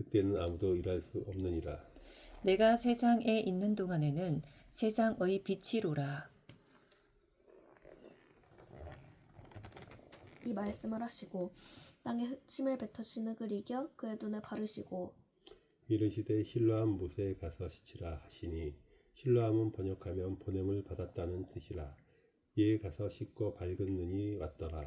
그때는 아무도 일할 수 없느니라. 내가 세상에 있는 동안에는 세상의 빛이로라. 이 말씀을 하시고 땅에 흑침을 뱉어 진흙을 이겨 그의 눈에 바르시고 이르시되 실로암 못에 가서 씻으라 하시니 실로암은 번역하면 보냄을 받았다는 뜻이라. 이에 가서 씻고 밝은 눈이 왔더라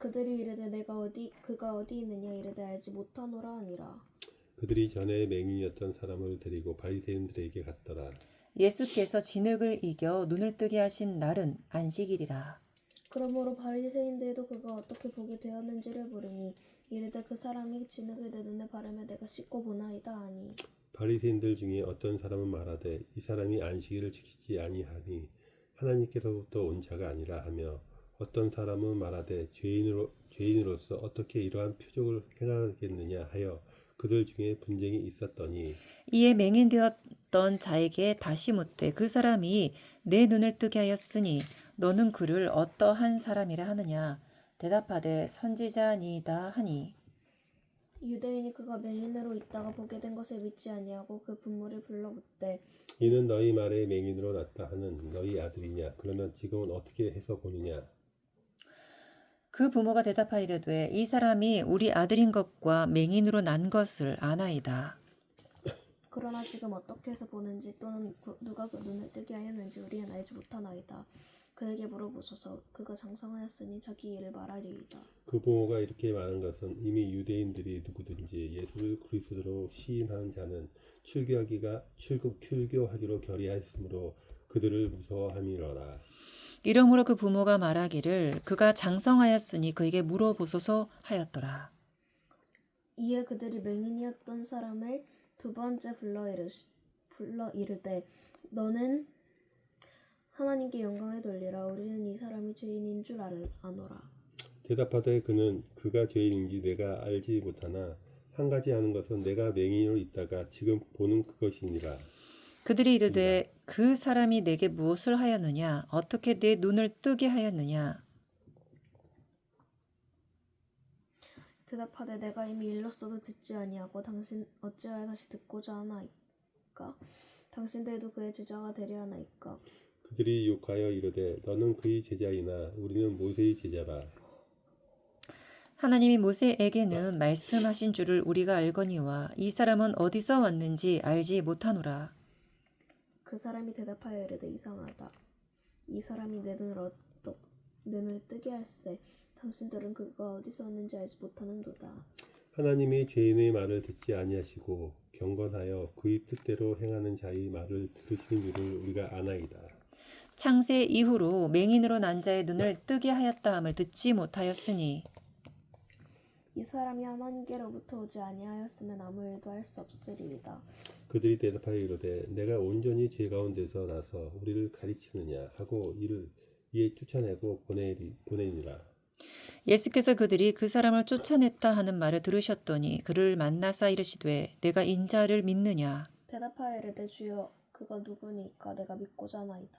그들이 이르되 내가 어디 그가 어디 있느냐 이르되 알지 못하노라 하니라. 그들이 전에 맹인이었던 사람을 데리고 바리새인들에게 갔더라 예수께서 진흙을 이겨 눈을 뜨게 하신 날은 안식일이라. 그러므로 바리새인들도 그가 어떻게 보게 되었는지를 물으니 이르되 그 사람이 진흙을 내 눈에 바르며 내가 씻고 보나이다 하니 바리새인들 중에 어떤 사람은 말하되 이 사람이 안식일을 지키지 아니하니 하나님께로부터 온 자가 아니라 하며 어떤 사람은 말하되 죄인으로 죄인으로서 어떻게 이러한 표적을 행하겠느냐 하여 그들 중에 분쟁이 있었더니 이에 맹인되었던 자에게 다시 묻되 그 사람이 내 눈을 뜨게 하였으니 너는 그를 어떠한 사람이라 하느냐? 대답하되 선지자니이다 하니. 유대인이 그가 맹인으로 있다가 보게 된 것을 믿지 아니하고 그 부모를 불러 묻되 이는 너희 말에 맹인으로 났다 하는 너희 아들이냐? 그러면 지금은 어떻게 해서 보느냐 그 부모가 대답하이르되 이 사람이 우리 아들인 것과 맹인으로 난 것을 아나이다. 그러나 지금 어떻게 해서 보는지 또는 그- 누가 그 눈을 뜨게 하였는지 우리는 알지 못하나이다. 그에게 물어보소서 그가 장성하였으니 자기 일을 말하리이다. 그 부모가 이렇게 말한 것은 이미 유대인들이 누구든지 예수를 그리스도로 시인하는 자는 출교하기가 출국 출교하기로 결의하였으므로 그들을 무서워함이로라. 이러므로 그 부모가 말하기를 그가 장성하였으니 그에게 물어보소서 하였더라. 이에 그들이 맹인이었던 사람을 두 번째 불러 이르시 불러 이르되 너는 하나님께 영광을 돌리라 우리는 이 사람이 죄인인 줄 알, 아노라 대답하되 그는 그가 죄인인지 내가 알지 못하나 한 가지 아는 것은 내가 맹인으로 있다가 지금 보는 그것이니라. 그들이 이르되 그 사람이 내게 무엇을 하였느냐? 어떻게 내 눈을 뜨게 하였느냐? 대답하되 내가 이미 일렀어도 듣지 아니하고 당신 어찌하여 다시 듣고자 하나이까? 당신들도 그의 제자가 되려 하나이까? 그들이 욕하여 이르되 너는 그의 제자이나 우리는 모세의 제자라. 하나님이 모세에게는 말씀하신 줄을 우리가 알거니와 이 사람은 어디서 왔는지 알지 못하노라. 그 사람이 대답하여 이르되 이상하다 이 사람이 내 눈을 어떠 내 눈을 뜨게 할세 당신들은 그가 어디서 왔는지 알지 못하는도다 하나님이 죄인의 말을 듣지 아니하시고 경건하여 그의 뜻대로 행하는 자의 말을 들으시는 줄을 우리가 아나이다. 창세 이후로 맹인으로 난 자의 눈을 뜨게 하였다 함을 듣지 못하였으니 이 사람이 하나님께로부터 오지 아니하였으면 아무 일도 할 수 없으리이다. 그들이 대답하여 이르되 내가 온전히 죄 가운데서 나서 우리를 가르치느냐 하고 이를 이에 쫓아내고 보내리, 보내니라. 예수께서 그들이 그 사람을 쫓아냈다 하는 말을 들으셨더니 그를 만나사 이르시되 내가 인자를 믿느냐? 대답하여 이르되 주여 그가 누구니까 내가 믿고자 하나이다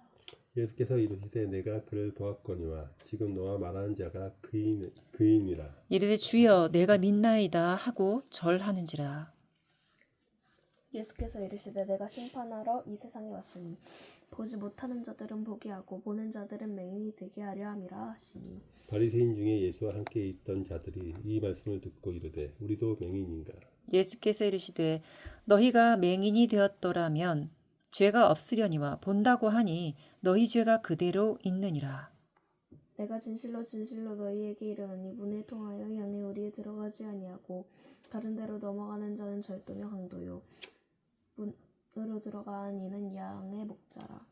예수께서 이르시되 내가 그를 보았거니와 지금 너와 말하는 자가 그인, 그이니라. 이르되 주여 내가 믿나이다 하고 절하는지라. 예수께서 이르시되 내가 심판하러 이 세상에 왔으니 보지 못하는 자들은 보게 하고 보는 자들은 맹인이 되게 하려 함이라 하시니. 바리새인 중에 예수와 함께 있던 자들이 이 말씀을 듣고 이르되 우리도 맹인인가? 예수께서 이르시되 너희가 맹인이 되었더라면 죄가 없으려니와 본다고 하니 너희 죄가 그대로 있느니라. 내가 진실로 진실로 너희에게 이르노니 문을 통하여 양의 우리에 들어가지 아니하고 다른 데로 넘어가는 자는 절도며 강도요 문으로 들어간 이는 양의 목자라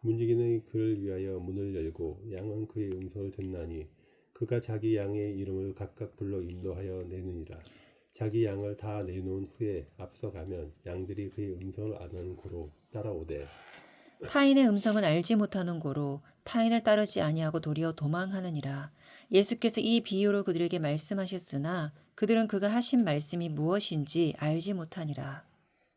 문지기는 그를 위하여 문을 열고 양은 그의 음성을 듣나니 그가 자기 양의 이름을 각각 불러 인도하여 내느니라. 자기 양을 다 내놓은 후에 앞서가면 양들이 그의 음성을 아는 고로 따라오되 타인의 음성은 알지 못하는 고로 타인을 따르지 아니하고 도리어 도망하느니라. 예수께서 이 비유로 그들에게 말씀하셨으나 그들은 그가 하신 말씀이 무엇인지 알지 못하니라.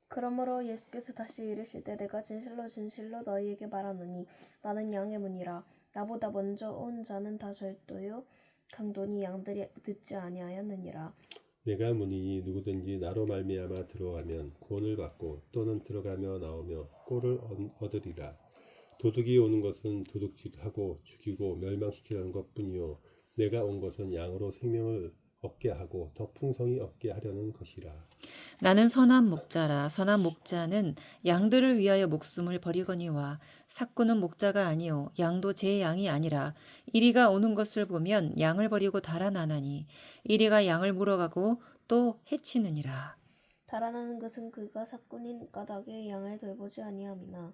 그러므로 예수께서 다시 이르시되 내가 진실로 진실로 너희에게 말하노니 나는 양의 문이라 나보다 먼저 온 자는 다 절도요 강도니 양들이 듣지 아니하였느니라 내가 문이니 누구든지 나로 말미암아 들어가면 구원을 받고 또는 들어가며 나오며 꼴을 얻- 얻으리라. 도둑이 오는 것은 도둑질하고 죽이고 멸망시키려는 것뿐이요 내가 온 것은 양으로 생명을 얻게 하고 더 풍성히 얻게 하려는 것이라. 나는 선한 목자라. 선한 목자는 양들을 위하여 목숨을 버리거니와. 삭구는 목자가 아니요. 양도 제 양이 아니라 이리가 오는 것을 보면 양을 버리고 달아나나니 이리가 양을 물어가고 또 해치느니라. 달아나는 것은 그가 사꾼인 까닭에 양을 돌보지 아니함이나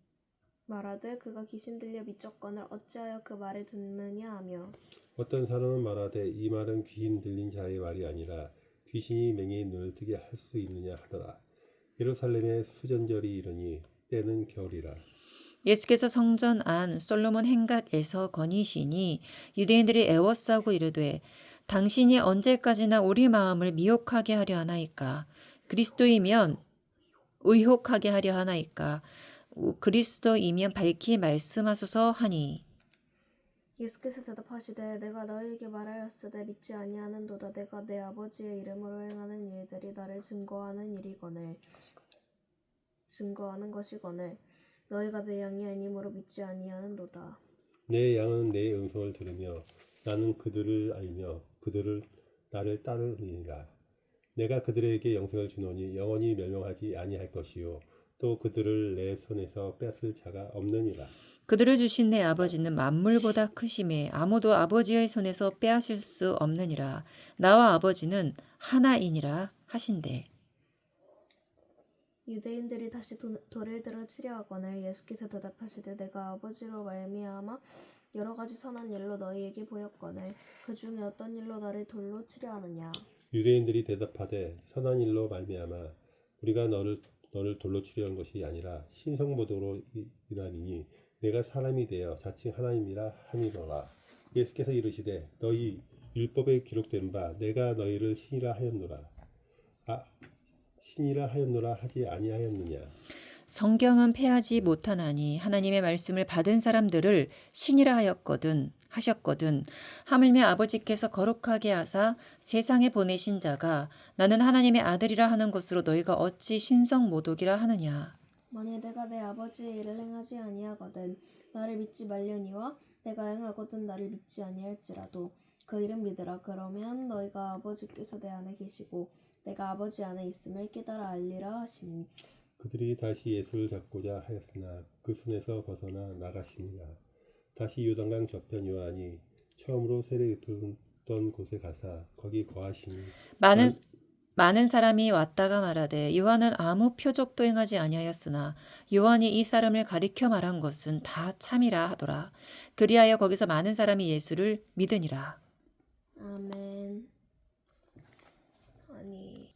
말하되 그가 귀신 들려 미쳤거늘 어찌하여 그 말을 듣느냐 하며 어떤 사람은 말하되 이 말은 귀신 들린 자의 말이 아니라 귀신이 맹인의 눈을 뜨게 할 수 있느냐 하더라. 예루살렘의 수전절이 이르니 때는 겨울이라. 예수께서 성전 안 솔로몬 행각에서 거니시니 유대인들이 애워싸고 이르되 당신이 언제까지나 우리 마음을 미혹하게 하려 하나이까 그리스도이면 의혹하게 하려 하나이까 우- 그리스도이면 밝히 말씀하소서 하니. 예수께서 대답하시되 내가 너희에게 말하였으되 믿지 아니하는도다. 내가 내 아버지의 이름으로 행하는 일들이 나를 증거하는 일이거늘. 증거하는 것이거늘. 너희가 내 양이 아니므로 믿지 아니하는도다. 내 양은 내 음성을 들으며 나는 그들을 알며 그들을 나를 따르니라. 내가 그들에게 영생을 주노니 영원히 멸망하지 아니할 것이요 또 그들을 내 손에서 뺏을 자가 없느니라. 그들을 주신 내 아버지는 만물보다 크심에 아무도 아버지의 손에서 빼앗을 수 없느니라. 나와 아버지는 하나이니라 하신대. 유대인들이 다시 도, 돌을 들어 치려 하거늘 예수께서 대답하시되 내가 아버지로 말미암아 여러 가지 선한 일로 너희에게 보였거늘 그 중에 어떤 일로 나를 돌로 치려 하느냐? 유대인들이 대답하되 선한 일로 말미암아 우리가 너를 너를 돌로 치려는 것이 아니라 신성모독으로 이- 일하니니 내가 사람이 되어 자칭 하나님이라 함이로라. 예수께서 이르시되 너희 율법에 기록된 바 내가 너희를 신이라 하였노라. 아 신이라 하였노라 하지 아니하였느냐? 성경은 패하지 못하나니 하나님의 말씀을 받은 사람들을 신이라 하였거든 하셨거든. 하물며 아버지께서 거룩하게 하사 세상에 보내신 자가 나는 하나님의 아들이라 하는 것으로 너희가 어찌 신성 모독이라 하느냐? 만일 내가 내 아버지의 일을 행하지 아니하거든 나를 믿지 말려니와 내가 행하거든 나를 믿지 아니할지라도 그 이름 믿으라. 그러면 너희가 아버지께서 내 안에 계시고 내가 아버지 안에 있음을 깨달아 알리라 하시니. 그들이 다시 예수를 잡고자 하였으나 그 손에서 벗어나 나가시니라. 다시 요단강 저편 요한이 처음으로 세례 베풀던 곳에 가사 거기 거하시니 많은 많은 사람이 왔다가 말하되 요한은 아무 표적도 행하지 아니하였으나 요한이 이 사람을 가리켜 말한 것은 다 참이라 하더라. 그리하여 거기서 많은 사람이 예수를 믿으니라. 아멘. 아니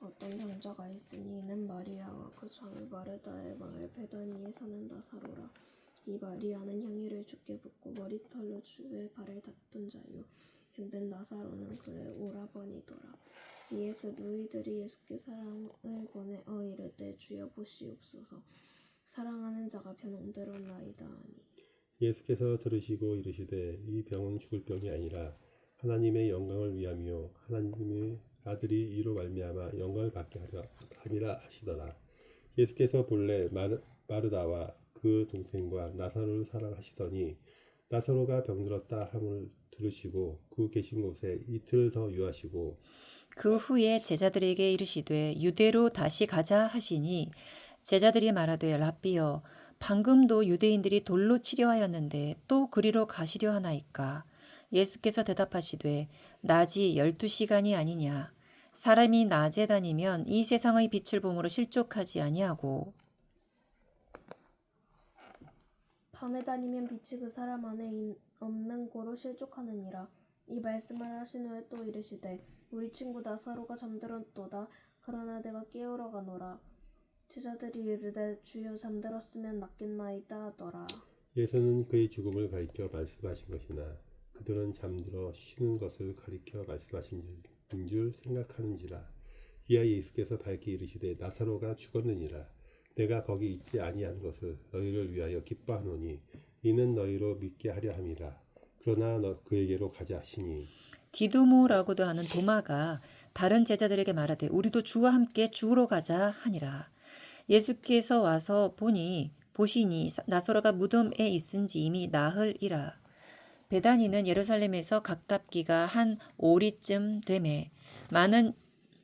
어떤 형제가 있으니 이는 마리아와 그 자매 마르다의 마을 베다니에 사는 나사로라. 이 마리아는 향유를 주께 붓고 머리털로 주의 발을 닦던 자요. 현된 나사로는 그의 오라버니더라. 이에 그 누이들이 예수께 사랑을 보내어 이르되 주여 보시옵소서. 사랑하는 자가 변홍되었나이다 하니. 예수께서 들으시고 이르시되 이 병은 죽을 병이 아니라 하나님의 영광을 위함이요 하나님의 아들이 이로 말미암아 영광을 받게 하려 함이라 하시더라. 예수께서 본래 마르, 마르다와 그 동생과 나사로를 사랑하시더니 나사로가 병들었다 함을 들으시고 그 계신 곳에 이틀 더 유하시고 그 후에 제자들에게 이르시되 유대로 다시 가자 하시니 제자들이 말하되 라삐여 방금도 유대인들이 돌로 치려 하였는데 또 그리로 가시려 하나이까? 예수께서 대답하시되 낮이 열두 시간이 아니냐? 사람이 낮에 다니면 이 세상의 빛을 보므로 실족하지 아니하고 밤에 다니면 빛이 그 사람 안에 인- 없는 고로 실족하느니라. 이 말씀을 하신 후에 또 이르시되 우리 친구 나사로가 잠들었도다. 그러나 내가 깨우러 가노라. 제자들이 이르되 주여 잠들었으면 낫겠나이다 하더라. 예수는 그의 죽음을 가리켜 말씀하신 것이나 그들은 잠들어 쉬는 것을 가리켜 말씀하신 줄, 줄 생각하는지라 이하 예수께서 밝히 이르시되 나사로가 죽었느니라 내가 거기 있지 아니한 것을 너희를 위하여 기뻐하노니 이는 너희로 믿게 하려 함이라 그러나 너 그에게로 가자 하시니 디두모라고도 하는 도마가 다른 제자들에게 말하되 우리도 주와 함께 죽으러 가자 하니라. 예수께서 와서 보니 보시니 나사로가 무덤에 있은지 이미 나흘이라. 베다니는 예루살렘에서 가깝기가 한 오리쯤 되매 많은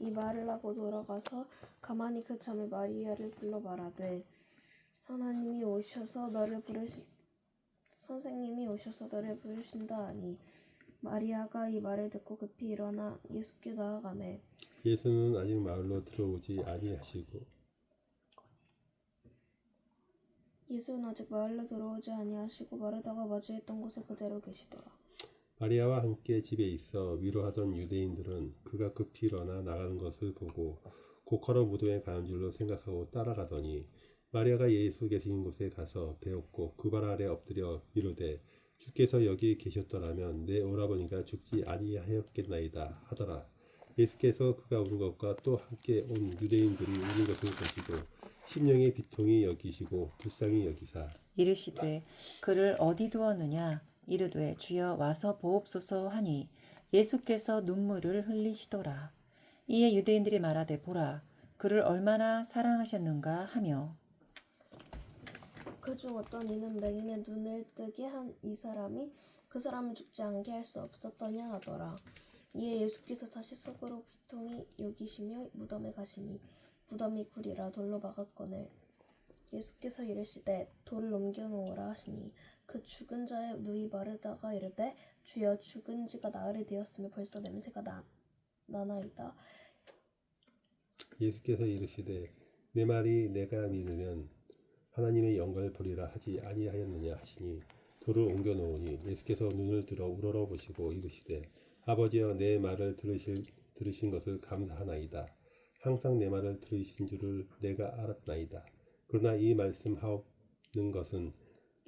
이 말을 하고 돌아가서 가만히 그 자매 마리아를 불러 말하되 하나님이 오셔서 너를 부르시 선생님이 오셔서 너를 부르신다 하니 마리아가 이 말을 듣고 급히 일어나 예수께 나아가매 예수는 아직 마을로 들어오지 아니하시고 예수는 아직 마을로 들어오지 아니하시고 마르다가 마주했던 곳에 그대로 계시더라. 마리아와 함께 집에 있어 위로하던 유대인들은 그가 급히 일어나 나가는 것을 보고 고카로 무덤에 가는 줄로 생각하고 따라가더니 마리아가 예수 계신 곳에 가서 배웠고 그 발 아래 엎드려 이르되 주께서 여기 계셨더라면 내 오라버니가 죽지 아니하였겠나이다 하더라. 예수께서 그가 운 것과 또 함께 온 유대인들이 우는 것을 보시고 심령의 비통이 여기시고 불쌍히 여기사 이르시되 그를 어디 두었느냐 이르되 주여 와서 보옵소서 하니 예수께서 눈물을 흘리시더라 이에 유대인들이 말하되 보라 그를 얼마나 사랑하셨는가 하며 그 중 어떤 이는 맹인의 눈을 뜨게 한 이 사람이 그 사람을 죽지 않게 할 수 없었더냐 하더라. 이에 예수께서 다시 속으로 비통히 여기시며 무덤에 가시니 무덤이 구리라 돌로 막았거늘 예수께서 이르시되 돌을 옮겨 놓으라 하시니 그 죽은 자의 누이 마르다가 이르되 주여 죽은 지가 나흘이 되었으며 벌써 냄새가 나 나나이다. 예수께서 이르시되 내 말이 내가 믿으면 하나님의 영광을 보리라 하지 아니하였느냐 하시니 돌을 옮겨 놓으니 예수께서 눈을 들어 우러러 보시고 이르시되 아버지여 내 말을 들으실 들으신 것을 감사하나이다 항상 내 말을 들으신 줄을 내가 알았나이다. 그러나 이 말씀하옵는 것은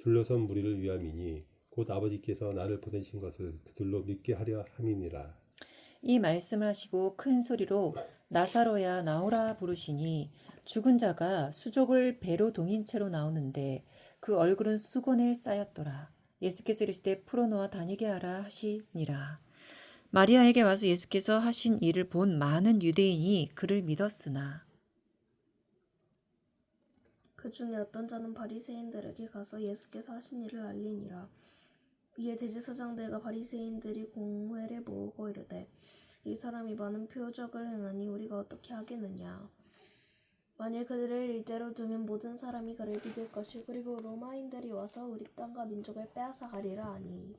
둘러선 무리를 위함이니 곧 아버지께서 나를 보내신 것을 그들로 믿게 하려 함이니라. 이 말씀을 하시고 큰 소리로 나사로야 나오라 부르시니 죽은 자가 수족을 배로 동인 채로 나오는데 그 얼굴은 수건에 쌓였더라. 예수께서 이르시되 풀어놓아 다니게 하라 하시니라. 마리아에게 와서 예수께서 하신 일을 본 많은 유대인이 그를 믿었으나 그 중에 어떤 자는 바리새인들에게 가서 예수께서 하신 일을 알리니라. 이에 대제사장들과 바리새인들이 공회를 모으고 이르되 이 사람이 많은 표적을 행하니 우리가 어떻게 하겠느냐. 만일 그들을 일대로 두면 모든 사람이 그를 믿을 것이 그리고 로마인들이 와서 우리 땅과 민족을 빼앗아 가리라 하니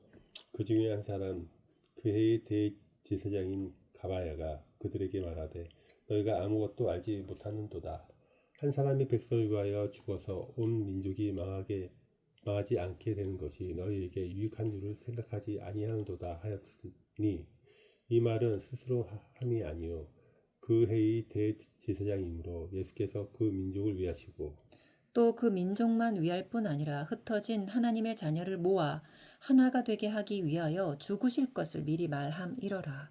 그 중에 한 사람 그 해의 대제사장인 가바야가 그들에게 말하되 너희가 아무것도 알지 못하는도다. 한 사람이 백성을 위하여 죽어서 온 민족이 망하게 망하지 않게 되는 것이 너희에게 유익한 줄을 생각하지 아니하는도다 하였으니 이 말은 스스로 하- 함이 아니요 그 해의 대제사장이므로 예수께서 그 민족을 위하시고 또 그 민족만 위할 뿐 아니라 흩어진 하나님의 자녀를 모아 하나가 되게 하기 위하여 죽으실 것을 미리 말함이러라.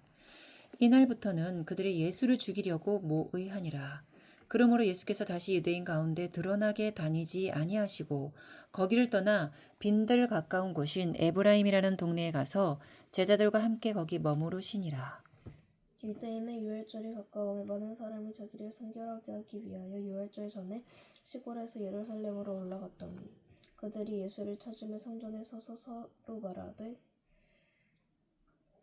이날부터는 그들이 예수를 죽이려고 모의하니라. 그러므로 예수께서 다시 유대인 가운데 드러나게 다니지 아니하시고 거기를 떠나 빈들 가까운 곳인 에브라임이라는 동네에 가서 제자들과 함께 거기 머무르시니라. 유대인의 유월절이 가까움에 많은 사람이 자기를 성결하게 하기 위하여 유월절 전에 시골에서 예루살렘으로 올라갔더니 그들이 예수를 찾으며 성전에 서서 서로 말하되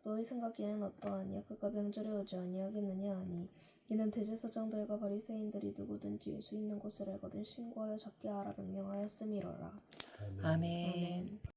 너희 생각에는 어떠하냐 그가 명절에 오지 아니하겠느냐 하니 이는 대제사장들과 바리새인들이 누구든지 예수 있는 곳을 알거든 신고하여 잡게 하라 명령하였음이로라 아멘. 아멘.